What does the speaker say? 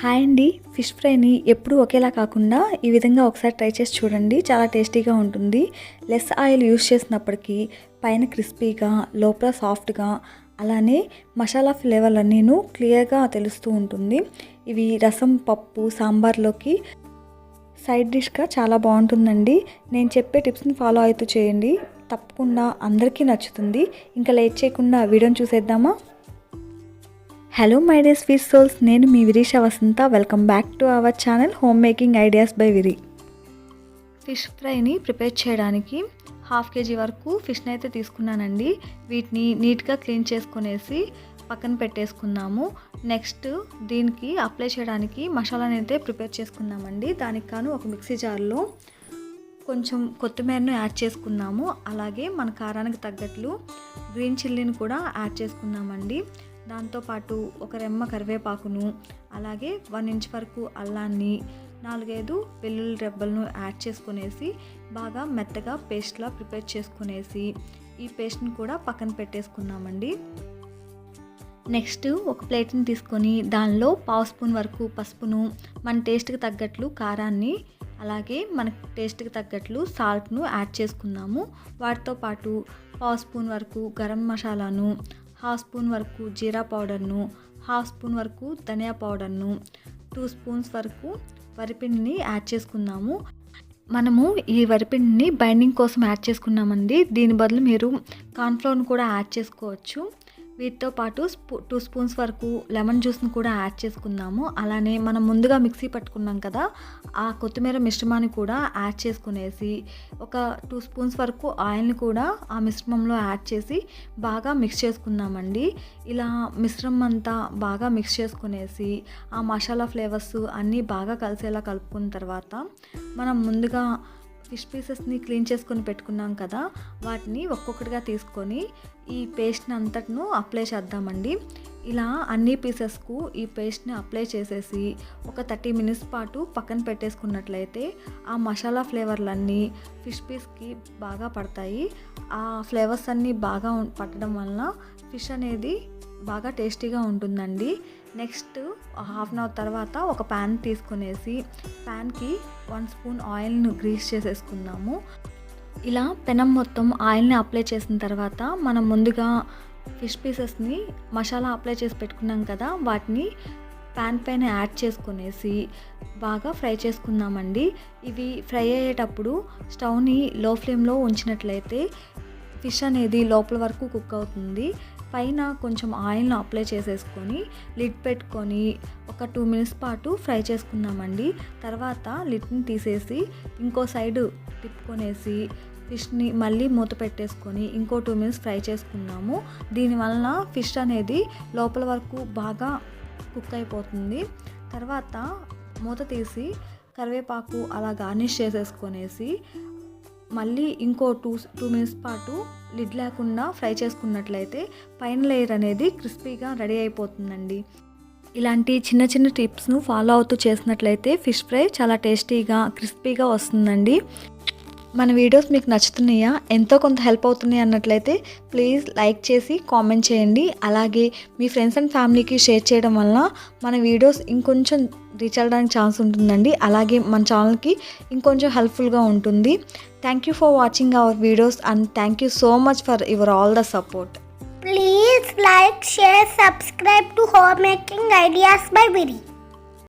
Hi అండి. Fish ఫ్రైని ఎప్పుడూ ఒకేలా కాకుండా ఈ విధంగా ఒకసారి ట్రై చేసి చూడండి. చాలా టేస్టీగా ఉంటుంది. లెస్ ఆయిల్ యూస్ చేసినప్పటికీ పైన క్రిస్పీగా లోపల సాఫ్ట్గా అలానే మసాలా ఫ్లేవర్లు అన్నీను క్లియర్గా తెలుస్తూ ఉంటుంది. ఇవి రసం పప్పు సాంబార్లోకి సైడ్ డిష్గా చాలా బాగుంటుందండి. నేను చెప్పే టిప్స్ని ఫాలో అవుతూ చేయండి. తప్పకుండా అందరికీ నచ్చుతుంది. ఇంకా లేట్ చేయకుండా వీడియోని చూసేద్దామా? Hello my dear sweet souls నేను మీ Virisha Vasantha. Welcome back to our channel home making ideas by Viri fish ఫ్రైని prepare చేయడానికి హాఫ్ కేజీ వరకు ఫిష్ని అయితే తీసుకున్నానండి. వీటిని నీట్గా క్లీన్ చేసుకునేసి పక్కన పెట్టేసుకున్నాము నెక్స్ట్ దీనికి అప్లై చేయడానికి మసాలాని అయితే ప్రిపేర్ చేసుకున్నామండి దానికి కాను ఒక మిక్సీ జార్లో కొంచెం కొత్తిమీరను యాడ్ చేసుకున్నాము అలాగే మన కారానికి తగ్గట్లు గ్రీన్ చిల్లీని కూడా యాడ్ చేసుకున్నామండి దాంతోపాటు ఒక రెమ్మ కరివేపాకును అలాగే వన్ ఇంచ్ వరకు అల్లాన్ని నాలుగైదు వెల్లుల్లి రెబ్బలను యాడ్ చేసుకునేసి బాగా మెత్తగా పేస్ట్లా ప్రిపేర్ చేసుకునేసి ఈ పేస్ట్ని కూడా పక్కన పెట్టేసుకున్నామండి నెక్స్ట్ ఒక ప్లేట్ని తీసుకొని దానిలో పావు స్పూన్ వరకు పసుపును మన టేస్ట్కి తగ్గట్లు కారాన్ని అలాగే మన టేస్ట్కి తగ్గట్లు సాల్ట్ను యాడ్ చేసుకున్నాము వాటితో పాటు పావు స్పూన్ వరకు గరం మసాలాను హాఫ్ స్పూన్ వరకు జీరా పౌడర్ను హాఫ్ స్పూన్ వరకు ధనియా పౌడర్ను టూ స్పూన్స్ వరకు వరిపిండిని యాడ్ చేసుకున్నాము మనము ఈ వరిపిండిని బైండింగ్ కోసం యాడ్ చేసుకున్నామండి. దీని బదులు మీరు కార్న్ఫ్లోర్ని కూడా యాడ్ చేసుకోవచ్చు. వీటితో పాటు స్పూ టూ స్పూన్స్ వరకు లెమన్ జ్యూస్ని కూడా యాడ్ చేసుకున్నాము అలానే మనం ముందుగా మిక్సీ పట్టుకున్నాం కదా ఆ కొత్తిమీర మిశ్రమాన్ని కూడా యాడ్ చేసుకునేసి ఒక టూ స్పూన్స్ వరకు ఆయిల్ని కూడా ఆ మిశ్రమంలో యాడ్ చేసి బాగా మిక్స్ చేసుకున్నామండి ఇలా మిశ్రమం అంతా బాగా మిక్స్ చేసుకునేసి ఆ మసాలా ఫ్లేవర్స్ అన్నీ బాగా కలిసేలా కలుపుకున్న తర్వాత మనం ముందుగా ఫిష్ పీసెస్ని క్లీన్ చేసుకొని పెట్టుకున్నాం కదా వాటిని ఒక్కొక్కటిగా తీసుకొని ఈ పేస్ట్ని అంతటిను అప్లై చేద్దామండి. ఇలా అన్ని పీసెస్కు ఈ పేస్ట్ని అప్లై చేసేసి ఒక థర్టీ మినిట్స్ పాటు పక్కన పెట్టేసుకున్నట్లయితే ఆ మసాలా ఫ్లేవర్లన్నీ ఫిష్ పీస్కి బాగా పడతాయి. ఆ ఫ్లేవర్స్ అన్నీ బాగా పట్టడం వలన ఫిష్ అనేది బాగా టేస్టీగా ఉంటుందండి. నెక్స్ట్ హాఫ్ అన్ అవర్ తర్వాత ఒక ప్యాన్ తీసుకునేసి ప్యాన్కి వన్ స్పూన్ ఆయిల్ను గ్రీస్ చేసేసుకుందాము ఇలా పెనం మొత్తం ఆయిల్ని అప్లై చేసిన తర్వాత మనం ముందుగా ఫిష్ పీసెస్ని మసాలా అప్లై చేసి పెట్టుకున్నాం కదా వాటిని ప్యాన్ పైన యాడ్ చేసుకునేసి బాగా ఫ్రై చేసుకుందామండి ఇవి ఫ్రై అయ్యేటప్పుడు స్టవ్ని లో ఫ్లేమ్లో ఉంచినట్లయితే ఫిష్ అనేది లోపల వరకు కుక్ అవుతుంది. పైన కొంచెం ఆయిల్ను అప్లై చేసేసుకొని లిడ్ పెట్టుకొని ఒక టూ మినిట్స్ పాటు ఫ్రై చేసుకున్నామండి. తర్వాత లిడ్ని తీసేసి ఇంకో సైడు తిప్పుకొనేసి ఫిష్ని మళ్ళీ మూత పెట్టేసుకొని ఇంకో టూ మినిట్స్ ఫ్రై చేసుకున్నాము. దీనివలన ఫిష్ అనేది లోపల వరకు బాగా కుక్ అయిపోతుంది. తర్వాత మూత తీసి కరివేపాకు అలా గార్నిష్ చేసేసుకొనేసి మళ్ళీ ఇంకో టూ టూ మినిట్స్ పాటు లిడ్ లేకుండా ఫ్రై చేసుకున్నట్లయితే పైన లేయర్ అనేది క్రిస్పీగా రెడీ అయిపోతుందండి. ఇలాంటి చిన్న చిన్న టిప్స్ను ఫాలో అవుతూ చేసినట్లయితే ఫిష్ ఫ్రై చాలా టేస్టీగా క్రిస్పీగా వస్తుందండి. మన వీడియోస్ మీకు నచ్చుతున్నాయా? ఎంతో కొంత హెల్ప్ అవుతున్నాయి అన్నట్లయితే ప్లీజ్ లైక్ చేసి కామెంట్ చేయండి. అలాగే మీ ఫ్రెండ్స్ అండ్ ఫ్యామిలీకి షేర్ చేయడం వలన మన వీడియోస్ ఇంకొంచెం రీచ్ అవ్వడానికి ఛాన్స్ ఉంటుందండి. అలాగే మన ఛానల్కి ఇంకొంచెం హెల్ప్ఫుల్గా ఉంటుంది. Thank you for watching our videos and thank you so much for your all the support please like share subscribe to home making ideas by Viri